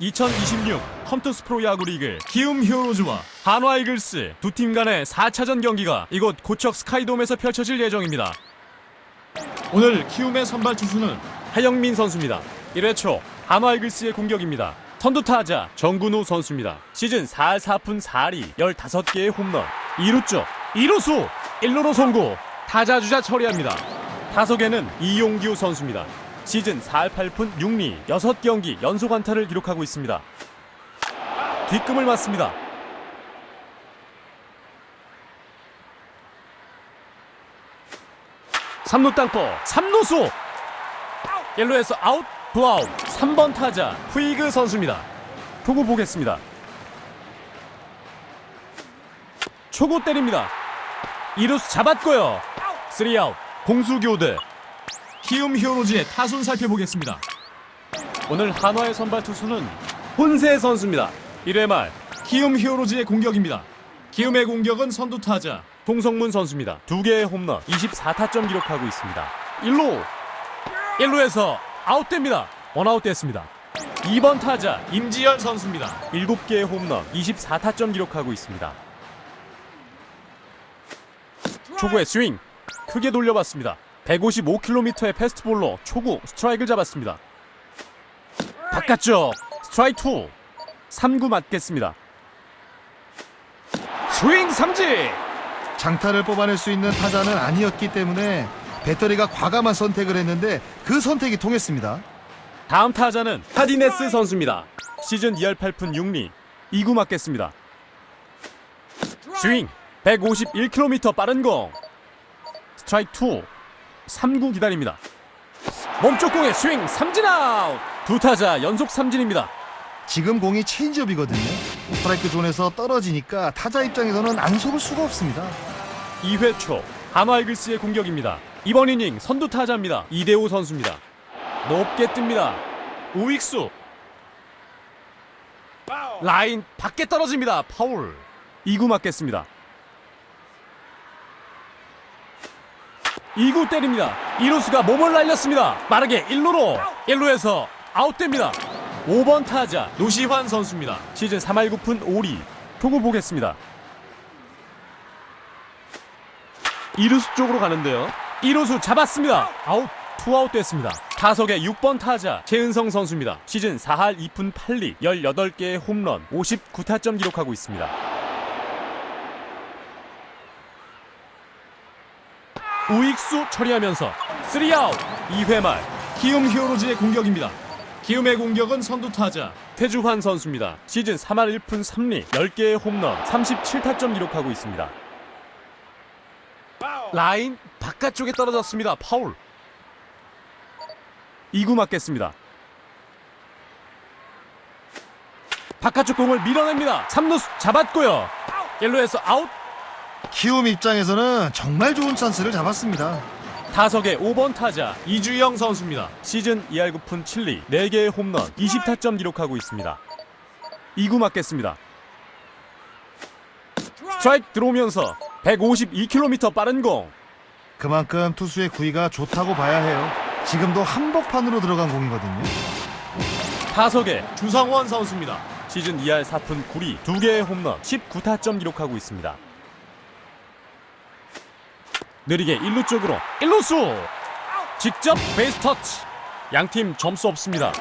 2026 컴투스 프로 야구 리그 기움 히어로즈와 한화 이글스 두 팀 간의 4차전 경기가 이곳 고척 스카이돔에서 펼쳐질 예정입니다. 오늘 키움의 선발 투수는 하영민 선수입니다. 1회 초 한화 이글스의 공격입니다. 선두 타자 정근우 선수입니다. 시즌 4할 4푼 4리 15개의 홈런 2루 쪽 2루수 1루로 송구 타자 주자 처리합니다. 타석에는 이용규 선수입니다. 시즌 4할 8푼 6리 6경기 연속 안타를 기록하고 있습니다. 뒷금을 맞습니다. 삼루 땅볼 3루수 1루에서 아웃 투아웃 3번 타자 후이그 선수입니다. 초구 보겠습니다. 초구 때립니다. 2루수 잡았고요. 3아웃 공수 교대 키움 히어로즈의 타순 살펴보겠습니다. 오늘 한화의 선발 투수는 혼세 선수입니다. 1회 말 키움 히어로즈의 공격입니다. 키움의 공격은 선두 타자 동성문 선수입니다. 두 개의 홈런 24타점 기록하고 있습니다. 1루 1루에서 아웃됩니다. 원아웃 됐습니다. 2번 타자 임지열 선수입니다. 7개의 홈런 24타점 기록하고 있습니다. 초구의 스윙 크게 돌려봤습니다. 155km의 패스트볼로 초구 스트라이크를 잡았습니다. 바깥쪽 스트라이크 2 3구 맞겠습니다. 스윙 삼진 장타를 뽑아낼 수 있는 타자는 아니었기 때문에 배터리가 과감한 선택을 했는데 그 선택이 통했습니다. 다음 타자는 하디네스 선수입니다. 시즌 2할 8푼 6리 2구 맞겠습니다. 스윙 151km 빠른 공 스트라이크 2 3구 기다립니다. 몸쪽 공의 스윙 삼진 아웃 두 타자 연속 삼진입니다. 지금 공이 체인지업이거든요. 스트라이크 존에서 떨어지니까 타자 입장에서는 안 속을 수가 없습니다. 2회 초 한화 이글스의 공격입니다. 이번 이닝 선두 타자입니다. 이대호 선수입니다. 높게 뜹니다. 우익수 라인 밖에 떨어집니다. 파울 2구 맞겠습니다. 2구 때립니다. 이루수가 몸을 날렸습니다. 빠르게 1루로 1루에서 아웃됩니다. 5번 타자 노시환 선수입니다. 시즌 3할 9푼 5리 투구 보겠습니다. 이루수 쪽으로 가는데요. 이루수 잡았습니다. 아웃 투아웃 됐습니다. 타석의 6번 타자 최은성 선수입니다. 시즌 4할 2푼 8리 18개의 홈런 59타점 기록하고 있습니다. 우익수 처리하면서 3아웃 2회 말 키움 히어로즈의 공격입니다. 키움의 공격은 선두 타자 태주환 선수입니다. 시즌 3할 1푼 3리 10개의 홈런 37타점 기록하고 있습니다. 라인 바깥쪽에 떨어졌습니다. 파울. 2구 맞겠습니다. 바깥쪽 공을 밀어냅니다. 3루수 잡았고요. 1루에서 아웃. 키움 입장에서는 정말 좋은 찬스를 잡았습니다. 타석의 5번 타자 이주영 선수입니다. 시즌 2할 9푼 7리 4개의 홈런 20타점 기록하고 있습니다. 2구 맞겠습니다. 스트라이크 들어오면서 152km 빠른 공. 그만큼 투수의 구위가 좋다고 봐야 해요. 지금도 한복판으로 들어간 공이거든요. 타석의 주성원 선수입니다. 시즌 2할 4푼 9리 2개의 홈런 19타점 기록하고 있습니다. 느리게 1루 쪽으로 1루수 직접 베이스 터치 양팀 점수 없습니다.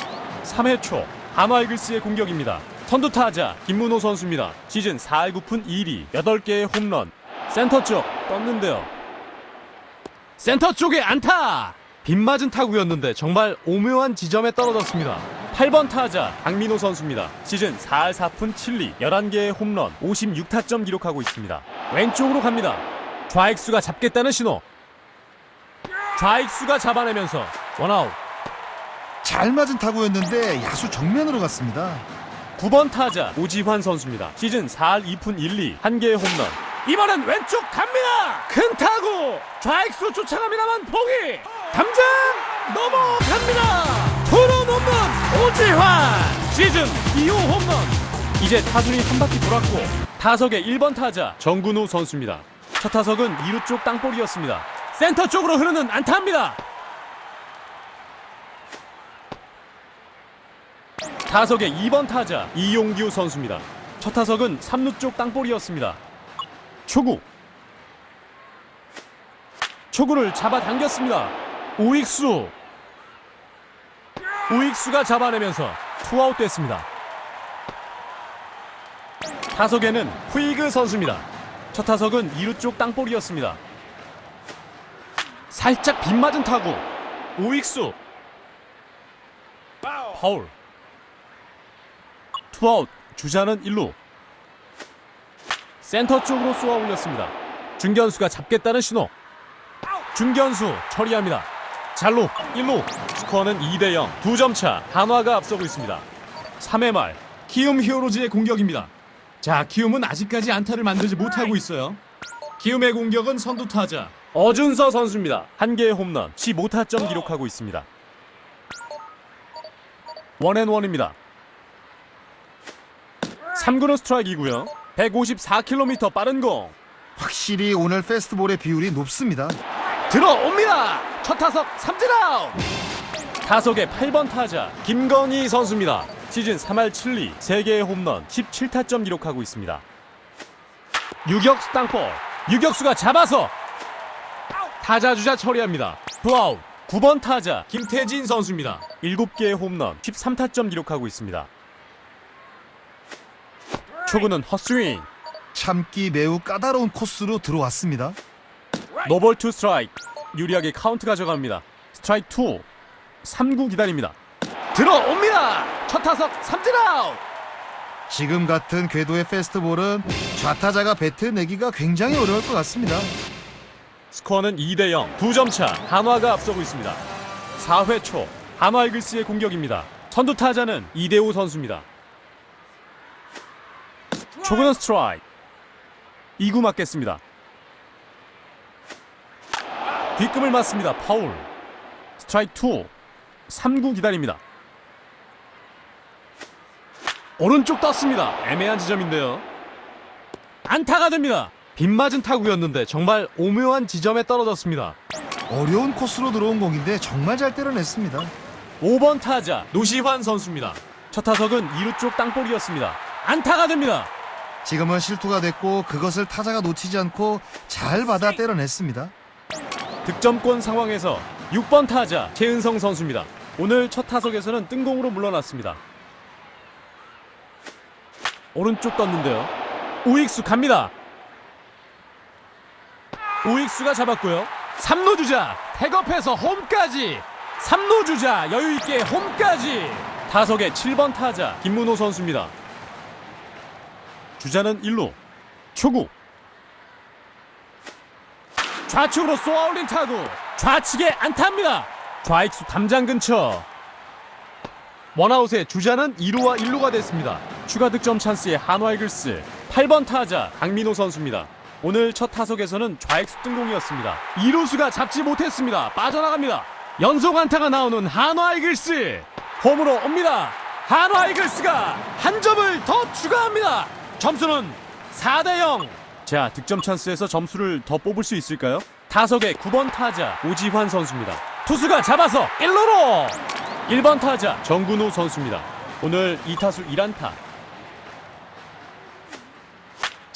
3회 초 한화 이글스의 공격입니다. 선두 타자 김문호 선수입니다. 시즌 4할 9푼 2리 8개의 홈런 센터 쪽 떴는데요. 센터 쪽에 안타! 빗맞은 타구였는데 정말 오묘한 지점에 떨어졌습니다. 8번 타자 강민호 선수입니다. 시즌 4할 4푼 7리 11개의 홈런 56타점 기록하고 있습니다. 왼쪽으로 갑니다. 좌익수가 잡겠다는 신호. 좌익수가 잡아내면서 원아웃. 잘 맞은 타구였는데 야수 정면으로 갔습니다. 9번 타자 오지환 선수입니다. 시즌 4할 2푼 1리 1개의 홈런. 이번엔 왼쪽 갑니다. 큰 타구 좌익수 쫓아갑니다만 포기. 담장 넘어갑니다. 투런 홈런 오지환 시즌 2호 홈런. 이제 타순이 한 바퀴 돌았고 타석의 1번 타자 정근우 선수입니다. 첫 타석은 2루 쪽 땅볼이었습니다. 센터 쪽으로 흐르는 안타입니다. 타석의 2번 타자 이용규 선수입니다. 첫 타석은 3루 쪽 땅볼이었습니다. 초구 초구를 잡아당겼습니다. 우익수 우익수가 잡아내면서 투아웃 됐습니다. 타석에는 후이그 선수입니다. 첫 타석은 2루 쪽 땅볼이었습니다. 살짝 빗맞은 타구 우익수 파울 투아웃 주자는 1루 센터 쪽으로 쏘아 올렸습니다. 중견수가 잡겠다는 신호 중견수 처리합니다. 잘로 1루 스코어는 2대 0 2점 차 한화가 앞서고 있습니다. 3회 말 키움 히어로즈의 공격입니다. 자 키움은 아직까지 안타를 만들지 못하고 있어요. 키움의 공격은 선두 타자 어준서 선수입니다. 한 개의 홈런 15타점 기록하고 있습니다. 원앤원입니다. 3구는 스트라이크이고요. 154km 빠른 공 확실히 오늘 페스트볼의 비율이 높습니다. 들어옵니다. 첫 타석 삼진 아웃. 타석의 8번 타자 김건희 선수입니다. 시즌 3할 7리 3개의 홈런 17타점 기록하고 있습니다. 유격수 땅볼 유격수가 잡아서 타자 주자 처리합니다. 투아웃 9번 타자 김태진 선수입니다. 7개의 홈런 13타점 기록하고 있습니다. 초구는 헛스윙 참기 매우 까다로운 코스로 들어왔습니다. 노볼 투 스트라이크 유리하게 카운트 가져갑니다 스트라이크 2 3구 기다립니다 들어옵니다. 첫 타석 삼진 아웃. 지금 같은 궤도의 페스트볼은 좌타자가 배트 내기가 굉장히 어려울 것 같습니다. 스코어는 2대 0 2점 차. 한화가 앞서고 있습니다. 4회 초. 한화 이글스의 공격입니다. 선두 타자는 이대호 선수입니다. 초구는 스트라이크. 2구 맞겠습니다. 뒷금을 맞습니다. 파울. 스트라이크 2 3구 기다립니다 오른쪽 떴습니다. 애매한 지점인데요. 안타가 됩니다. 빗맞은 타구였는데 정말 오묘한 지점에 떨어졌습니다. 어려운 코스로 들어온 공인데 정말 잘 때려냈습니다. 5번 타자 노시환 선수입니다. 첫 타석은 2루 쪽 땅볼이었습니다. 안타가 됩니다. 지금은 실투가 됐고 그것을 타자가 놓치지 않고 잘 받아 때려냈습니다. 득점권 상황에서 6번 타자 최은성 선수입니다. 오늘 첫 타석에서는 뜬공으로 물러났습니다 오른쪽 떴는데요. 우익수 갑니다. 우익수가 잡았고요. 3루 주자 태업해서 홈까지. 3루 주자 여유있게 홈까지. 타석의 7번 타자 김문호 선수입니다. 주자는 1루 초구. 좌측으로 쏘아올린 타구 좌측에 안타입니다. 좌익수 담장 근처. 원아웃의 주자는 2루와 1루가 됐습니다 추가 득점 찬스의 한화 이글스 8번 타자 강민호 선수입니다. 오늘 첫 타석에서는 좌익수 뜬공이었습니다. 2루수가 잡지 못했습니다. 빠져나갑니다. 연속 안타가 나오는 한화 이글스 홈으로 옵니다. 한화 이글스가 한 점을 더 추가합니다. 점수는 4대 0 자 득점 찬스에서 점수를 더 뽑을 수 있을까요? 타석의 9번 타자 오지환 선수입니다. 투수가 잡아서 1루로. 1번 타자 정근우 선수입니다. 오늘 2타수 1안타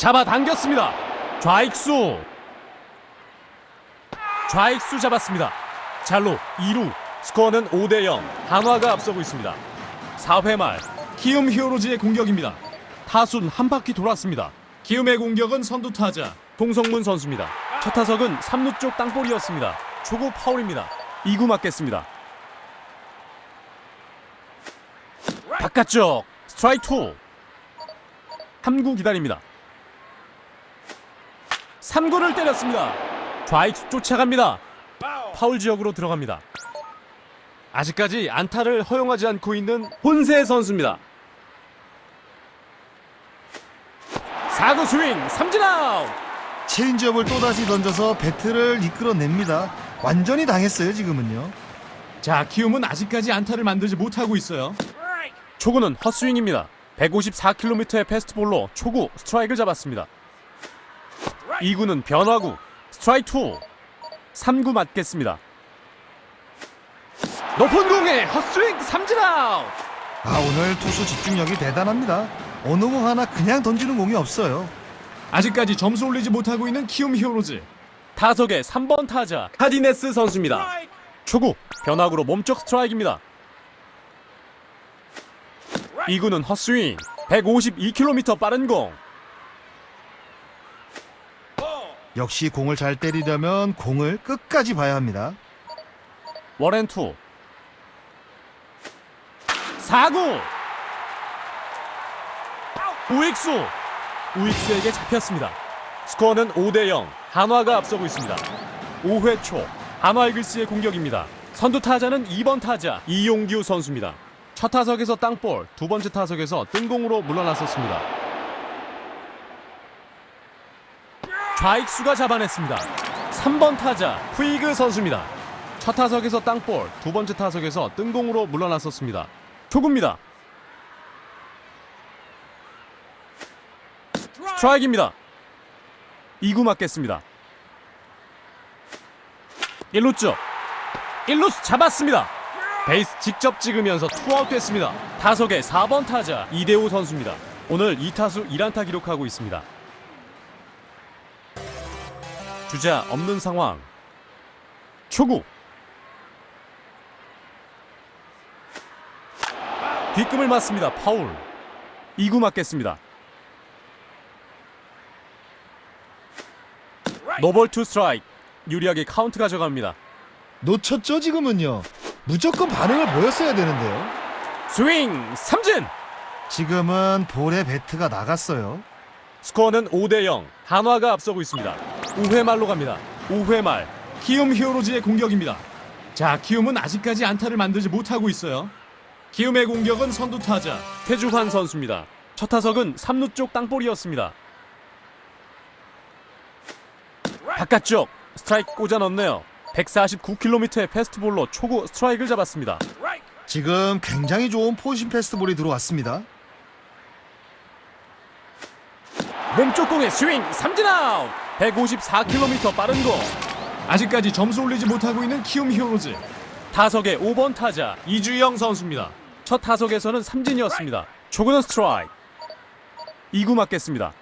잡아당겼습니다. 좌익수. 좌익수 잡았습니다. 잘로 2루. 스코어는 5대 0 한화가 앞서고 있습니다. 4회 말. 키움 히어로즈의 공격입니다. 타순 한 바퀴 돌았습니다. 키움의 공격은 선두 타자 동성문 선수입니다. 첫 타석은 3루 쪽 땅볼이었습니다. 초구 파울입니다. 2구 맞겠습니다. 바깥쪽 스트라이크 2 3구 기다립니다 3구를 때렸습니다. 좌익수 쫓아갑니다. 파울. 지역으로 들어갑니다. 아직까지 안타를 허용하지 않고 있는 혼세 선수입니다. 4구 스윙 삼진 아웃! 체인지업을 또다시 던져서 배트를 이끌어냅니다. 완전히 당했어요 지금은요. 자 키움은 아직까지 안타를 만들지 못하고 있어요. 초구는 헛스윙입니다. 154km의 패스트볼로 초구 스트라이크를 잡았습니다 2구는 변화구 스트라이크 2 3구 맞겠습니다 높은 공에 헛스윙 삼진 아웃 아 오늘 투수 집중력이 대단합니다. 어느 공 하나 그냥 던지는 공이 없어요. 아직까지 점수 올리지 못하고 있는 키움 히어로즈. 타석의 3번 타자 카디네스 선수입니다. 초구 변화구로 몸쪽 스트라이크입니다. 2구는 헛스윙 152km 빠른 공 역시 공을 잘 때리려면 공을 끝까지 봐야 합니다. 원앤투. 4구. 우익수. 우익수에게 잡혔습니다. 스코어는 5대0 한화가 앞서고 있습니다. 5회 초. 한화 이글스의 공격입니다. 선두 타자는 2번 타자 이용규 선수입니다. 첫 타석에서 땅볼 두 번째 타석에서 뜬공으로 물러났었습니다 좌익수가 잡아냈습니다 3번 타자 후이그 선수입니다 첫 타석에서 땅볼, 두 번째 타석에서 뜬공으로 물러났었습니다. 초구입니다. 스트라이크입니다. 2구 맞겠습니다. 1루 쪽. 1루수 잡았습니다. 베이스 직접 찍으면서 투아웃 됐습니다. 타석의 4번 타자 이대호 선수입니다. 오늘 2타수 1안타 기록하고 있습니다. 주자 없는 상황. 초구 뒷금을 맞습니다. 파울. 2구 맞겠습니다. 노볼 투 스트라이크. 유리하게 카운트 가져갑니다. 놓쳤죠 지금은요. 무조건 반응을 보였어야 되는데요. 스윙 삼진. 지금은 볼에 배트가 나갔어요. 스코어는 5대 0. 한화가 앞서고 있습니다. 5회 말로 갑니다. 5회 말. 키움 히어로즈의 공격입니다. 자, 키움은 아직까지 안타를 만들지 못하고 있어요. 키움의 공격은 선두 타자 태주환 선수입니다. 첫 타석은 3루 쪽 땅볼이었습니다. 바깥쪽 스트라이크 꽂아 넣네요. 149km의 패스트볼로 초구 스트라이크를 잡았습니다. 지금 굉장히 좋은 포신 패스트볼이 들어왔습니다. 몸쪽 공의 스윙 삼진 아웃. 154km 빠른 공. 아직까지 점수 올리지 못하고 있는 키움 히어로즈. 타석의 5번 타자 이주영 선수입니다. 첫 타석에서는 삼진이었습니다. 초구는 스트라이크. 2구 맞겠습니다.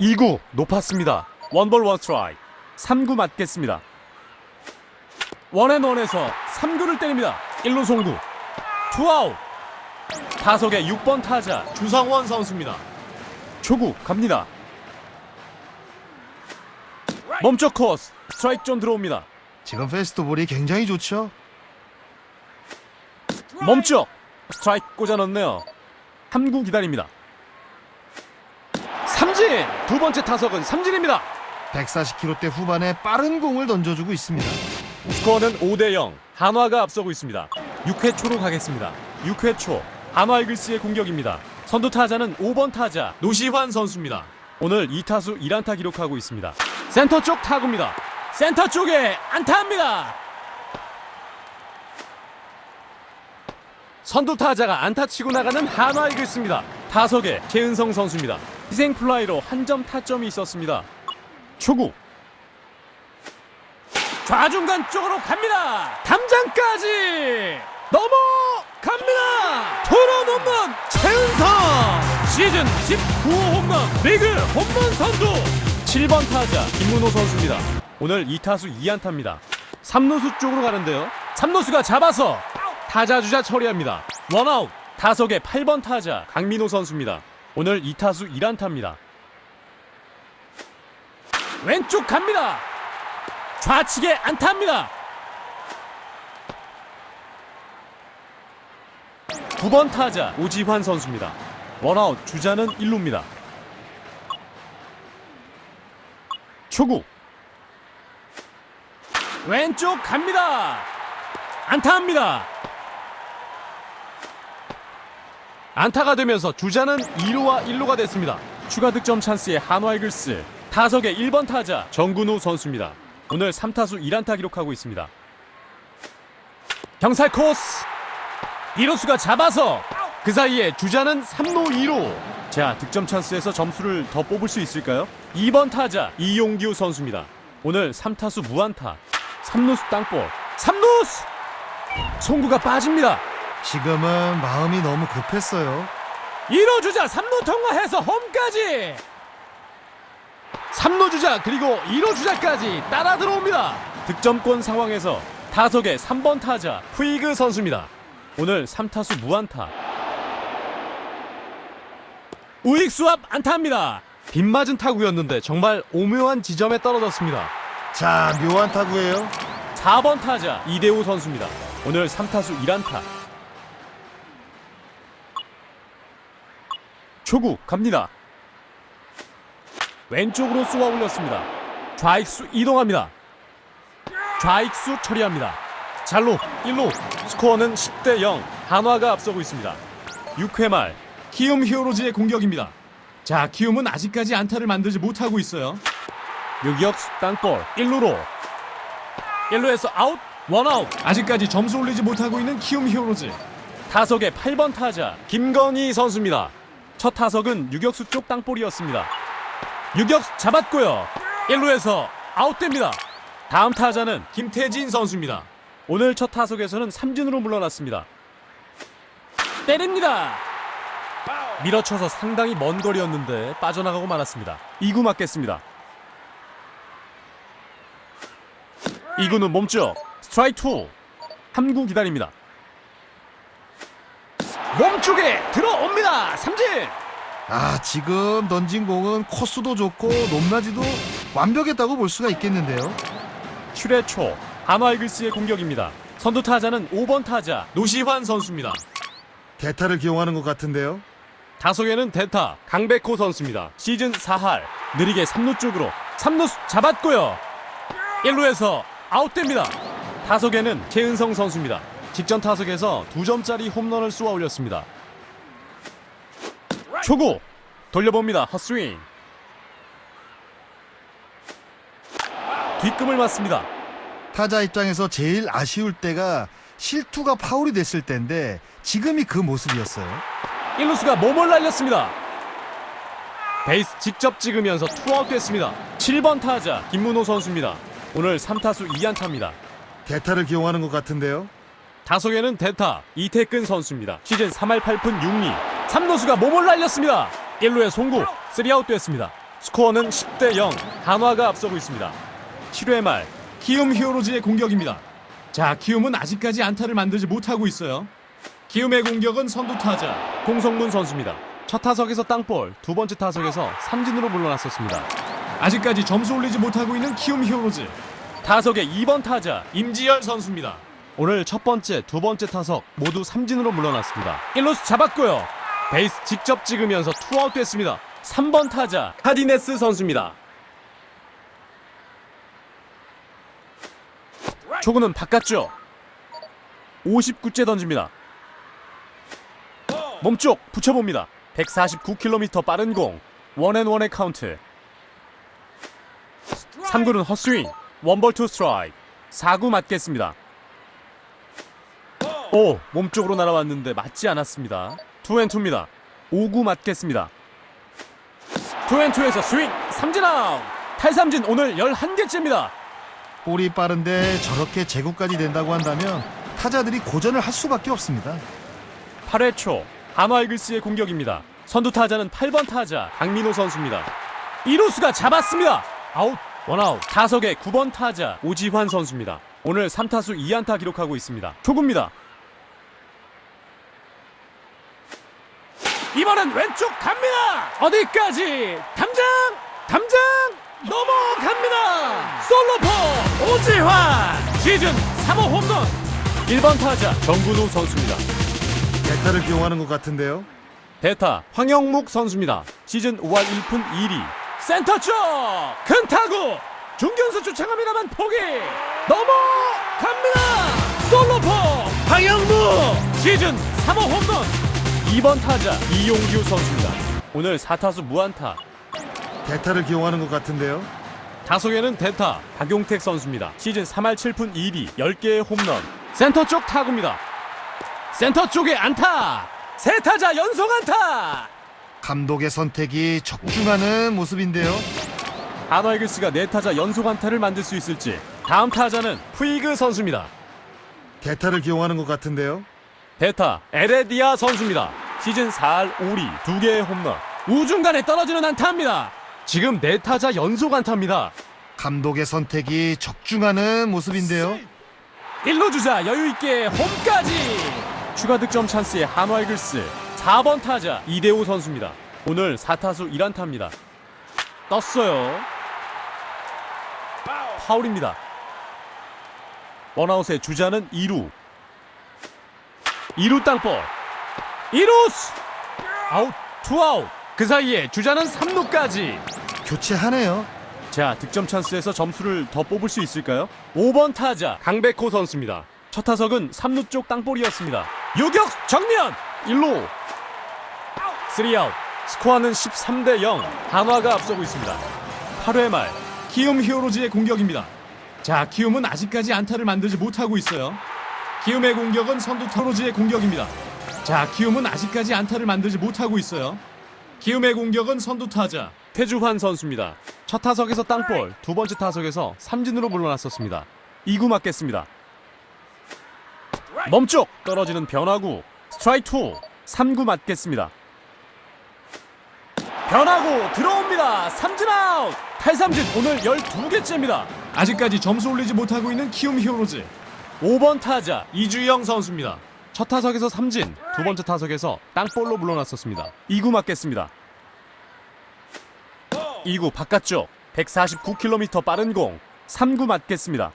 2구 높았습니다. 원볼 원 스트라이크. 3구 맞겠습니다. 원앤원에서 3구를 때립니다. 1루 송구. 투아웃. 타석의 6번 타자 주성원 선수입니다 초구 갑니다. 멈춰 코스 스트라이크 존 들어옵니다. 지금 패스트볼이 굉장히 좋죠. 멈춰 스트라이크 꽂아 넣네요. 3구 기다립니다. 삼진 두 번째 타석은 삼진입니다. 140km대 후반에 빠른 공을 던져주고 있습니다. 스코어는 5대 0 한화가 앞서고 있습니다. 6회 초로 가겠습니다. 6회 초 한화 이글스의 공격입니다. 선두 타자는 5번 타자 노시환 선수입니다. 오늘 2타수 1안타 기록하고 있습니다. 센터 쪽 타구입니다. 센터 쪽에 안타입니다. 선두 타자가 안타 치고 나가는 한화 이글스입니다. 타석에 최은성 선수입니다. 희생 플라이로 한 점 타점이 있었습니다. 초구 좌중간 쪽으로 갑니다. 담장까지 넘어 갑니다. 토론 홈런 최은성 시즌 19호 홈런 리그 홈런 선두 7번 타자 김문호 선수입니다. 오늘 2타수 2안타입니다. 3루수 쪽으로 가는데요. 3루수가 잡아서 타자 주자 처리합니다. 원아웃 타석의 8번 타자 강민호 선수입니다. 오늘 2타수 1안타입니다. 왼쪽 갑니다. 좌측에 안타입니다. 9번 타자 오지환 선수입니다. 원아웃 주자는 1루입니다. 초구 왼쪽 갑니다. 안타입니다. 안타가 되면서 주자는 2루와 1루가 됐습니다. 추가 득점 찬스의 한화 이글스 타석의 1번 타자 정근우 선수입니다. 오늘 3타수 1안타 기록하고 있습니다. 경살 코스 1루수가 잡아서 그 사이에 주자는 3루 2루 자 득점 찬스에서 점수를 더 뽑을 수 있을까요? 2번 타자 이용규 선수입니다. 오늘 3타수 무안타 3루수 땅볼 3루수 송구가 빠집니다. 지금은 마음이 너무 급했어요. 1루 주자 3루 통과해서 홈까지 3루 주자 그리고 2루 주자까지 따라 들어옵니다 득점권 상황에서 타석의 3번 타자 푸이그 선수입니다 오늘 3타수 무안타 우익수 앞 안타입니다 빗맞은 타구였는데 정말 오묘한 지점에 떨어졌습니다 자, 묘한 타구예요. 4번 타자 이대호 선수입니다. 오늘 3타수 1안타. 초구 갑니다. 왼쪽으로 쏘아 올렸습니다. 좌익수 이동합니다. 좌익수 처리합니다. 잘로 1루 스코어는 10대 0 한화가 앞서고 있습니다. 6회 말. 키움 히어로즈의 공격입니다. 자 키움은 아직까지 안타를 만들지 못하고 있어요. 유격수 땅볼 1루로. 1루에서 아웃 원아웃. 아직까지 점수 올리지 못하고 있는 키움 히어로즈. 타석의 8번 타자 김건희 선수입니다. 첫 타석은 유격수 쪽 땅볼이었습니다. 유격수 잡았고요. 1루에서 아웃됩니다. 다음 타자는 김태진 선수입니다 오늘 첫 타석에서는 삼진으로 물러났습니다. 때립니다. 밀어쳐서 상당히 먼 거리였는데 빠져나가고 말았습니다. 2구 맞겠습니다. 2구는 몸쪽 스트라이크 2 3구 기다립니다. 몸쪽에 들어옵니다. 삼진! 아, 지금 던진 공은 코스도 좋고 높낮이도 완벽했다고 볼 수가 있겠는데요. 7회 초 한화 이글스의 공격입니다. 선두 타자는 5번 타자 노시환 선수입니다. 대타를 기용하는 것 같은데요. 타석에는 대타 강백호 선수입니다. 시즌 4할. 느리게 3루 쪽으로 3루 잡았고요. 1루에서 아웃됩니다. 타석에는 최은성 선수입니다. 직전 타석에서 2점짜리 홈런을 쏘아 올렸습니다. 초구 돌려봅니다. 헛스윙. 뒷금을 맞습니다 타자 입장에서 제일 아쉬울 때가 실투가 파울이 됐을 때인데 지금이 그 모습이었어요. 1루수가 몸을 날렸습니다. 베이스 직접 찍으면서 투아웃 됐습니다. 7번 타자 김문호 선수입니다. 오늘 3타수 2안타입니다. 대타를 기용하는 것 같은데요. 타석에는 대타 이태근 선수입니다. 시즌 3할 8푼 6리 3루수가 몸을 날렸습니다. 1루에 송구 3아웃 됐습니다. 스코어는 10대 0 한화가 앞서고 있습니다. 7회 말 키움 히어로즈의 공격입니다. 자 키움은 아직까지 안타를 만들지 못하고 있어요. 키움의 공격은 선두 타자 공성문 선수입니다. 첫 타석에서 땅볼, 두 번째 타석에서 삼진으로 물러났었습니다. 아직까지 점수 올리지 못하고 있는 키움 히어로즈. 타석의 2번 타자 임지열 선수입니다. 오늘 첫 번째, 두 번째 타석 모두 삼진으로 물러났습니다. 1루수 잡았고요. 베이스 직접 찍으면서 투아웃 됐습니다. 3번 타자 카디네스 선수입니다. 초구는 바깥쪽 59째 던집니다. 몸쪽 붙여봅니다. 149km 빠른 공 원앤원의 카운트 3구는 헛스윙 원볼 투 스트라이크 4구 맞겠습니다. 오 몸쪽으로 날아왔는데 맞지 않았습니다. 투앤투입니다. 5구 맞겠습니다. 투앤투에서 스윙 삼진 아웃 탈삼진 오늘 11개째입니다. 볼이 빠른데 저렇게 제구까지 된다고 한다면 타자들이 고전을 할 수밖에 없습니다. 8회 초 한화 이글스의 공격입니다. 선두 타자는 8번 타자 강민호 선수입니다. 이루수가 잡았습니다. 아웃 원아웃 타석의 9번 타자 오지환 선수입니다. 오늘 3타수 2안타 기록하고 있습니다. 초구입니다. 이번엔 왼쪽 갑니다. 어디까지? 담장 담장 넘어갑니다. 솔로포 오지환 시즌 3호 홈런 1번 타자 정근우 선수입니다. 대타를 기용하는 것 같은데요. 대타 황영묵 선수입니다. 시즌 5할 1푼 2리 센터 쪽큰 타구 중견수 쫓아갑니다만 포기 넘어갑니다. 솔로포 황영묵 시즌 3호 홈런 2번 타자 이용규 선수입니다. 오늘 4타수 무안타 대타를 기용하는 것 같은데요. 타석에는 대타 박용택 선수입니다. 시즌 3할 7푼 2리 10개의 홈런 센터 쪽 타구입니다. 센터 쪽에 안타 세 타자 연속 안타 감독의 선택이 적중하는 모습인데요. 한화 이글스가 네 타자 연속 안타를 만들 수 있을지 다음 타자는 푸이그 선수입니다. 대타를 기용하는 것 같은데요. 대타 에레디아 선수입니다. 시즌 4할 5리 2개의 홈런. 우중간에 떨어지는 안타입니다. 지금 네 타자 연속 안타입니다. 감독의 선택이 적중하는 모습인데요. 1루 주자 여유 있게 홈까지. 추가 득점 찬스의 한화 이글스 4번 타자 이대호 선수입니다. 오늘 4타수 1안타입니다. 떴어요. 파울입니다. 원아웃의 주자는 2루. 2루 땅볼. 2루스 아웃 투아웃. 그 사이에 주자는 3루까지. 교체하네요. 자, 득점 찬스에서 점수를 더 뽑을 수 있을까요? 5번 타자 강백호 선수입니다. 첫 타석은 3루 쪽 땅볼이었습니다. 유격 정면 1루 3아웃 스코어는 13대 0 한화가 앞서고 있습니다. 8회 말 키움 히어로즈의 공격입니다. 자, 키움은 아직까지 안타를 만들지 못하고 있어요. 키움의 공격은 선두 타로즈의 공격입니다. 자, 키움은 아직까지 안타를 만들지 못하고 있어요. 키움의 공격은 선두 타자 태주환 선수입니다. 첫 타석에서 땅볼, 두 번째 타석에서 삼진으로 물러났었습니다. 2구 맞겠습니다. 멈쪽 떨어지는 변화구 스트라이크 2 3구 맞겠습니다. 변화구 들어옵니다. 삼진 아웃. 탈삼진 오늘 12개째입니다. 아직까지 점수 올리지 못하고 있는 키움 히어로즈. 5번 타자 이주영 선수입니다. 첫 타석에서 삼진, 두 번째 타석에서 땅볼로 물러났었습니다. 2구 맞겠습니다. 2구 바깥쪽 149km 빠른 공 3구 맞겠습니다.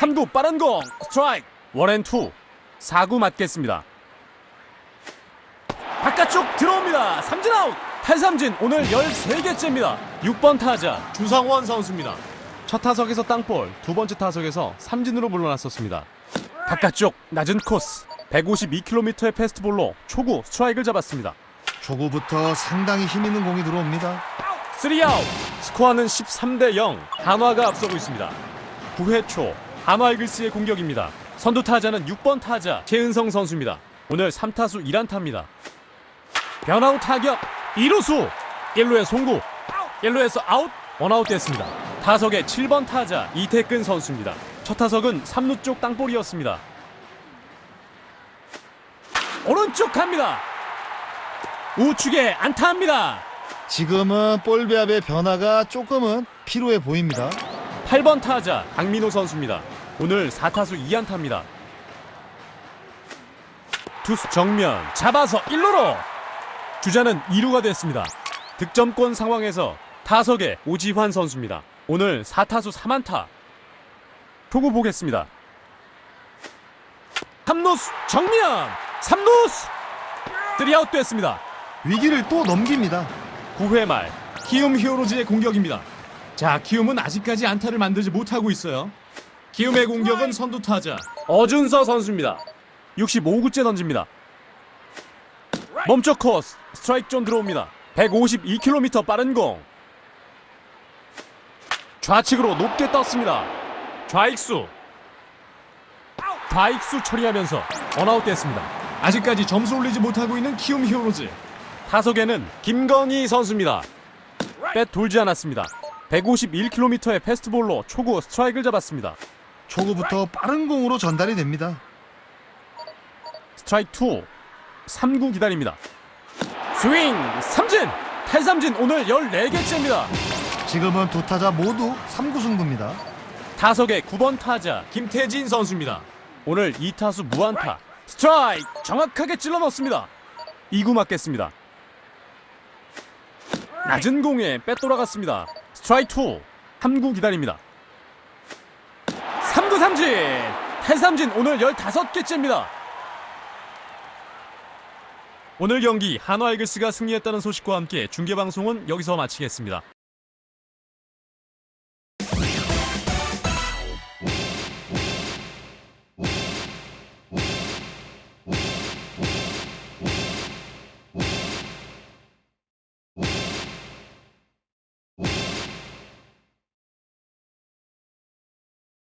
3구 빠른 공 스트라이크 원앤투 4구 맞겠습니다. 바깥쪽 들어옵니다. 삼진 아웃 탈삼진 오늘 13개째입니다. 6번 타자 주성원 선수입니다. 첫 타석에서 땅볼 두 번째 타석에서 삼진으로 물러났었습니다 바깥쪽 낮은 코스 152km의 패스트볼로 초구 스트라이크를 잡았습니다. 초구부터 상당히 힘 있는 공이 들어옵니다. 3아웃! 스코어는 13대 0 한화가 앞서고 있습니다. 9회 초 한화 이글스의 공격입니다. 선두 타자는 6번 타자 최은성 선수입니다. 오늘 3타수 1안타입니다. 변화후 타격! 2루수! 1루에 송구! 1루에서 아웃! 원아웃 됐습니다. 타석의 7번 타자 이태근 선수입니다 첫 타석은 3루 쪽 땅볼이었습니다 오른쪽 갑니다 우측에 안타합니다 지금은 볼 배합의 변화가 조금은 필요해 보입니다. 8번 타자 강민호 선수입니다. 오늘 4타수 2안타입니다. 투수 정면 잡아서 1루로 주자는 2루가 됐습니다. 득점권 상황에서 타석에 오지환 선수입니다. 오늘 4타수 3안타. 투구 보겠습니다. 3루수 정면 3루수 3아웃 됐습니다. 위기를 또 넘깁니다. 9회 말 키움 히어로즈의 공격입니다. 자, 키움은 아직까지 안타를 만들지 못하고 있어요. 키움의 공격은 선두 타자 어준서 선수입니다. 65구째 던집니다. 멈춰 코스 스트라이크 존 들어옵니다. 152km 빠른 공. 좌측으로 높게 떴습니다. 좌익수. 좌익수 처리하면서 원아웃 됐습니다. 아직까지 점수 올리지 못하고 있는 키움 히어로즈. 타석에는 김건희 선수입니다. 빼 돌지 않았습니다. 151km의 패스트볼로 초구 스트라이크를 잡았습니다. 초구부터 빠른 공으로 전달이 됩니다. 스트라이크 2 3구 기다립니다. 스윙 삼진 탈삼진 오늘 14개째입니다. 지금은 두 타자 모두 3구 승부입니다. 타석의 9번 타자 김태진 선수입니다. 오늘 2타수 무안타 스트라이크 정확하게 찔러 넣습니다. 2구 맞겠습니다. 낮은 공에 빼돌아갔습니다. 스트라이크 2 3구 기다립니다. 3구 삼진 탈삼진 오늘 15개째입니다. 오늘 경기 한화 이글스가 승리했다는 소식과 함께 중계 방송은 여기서 마치겠습니다.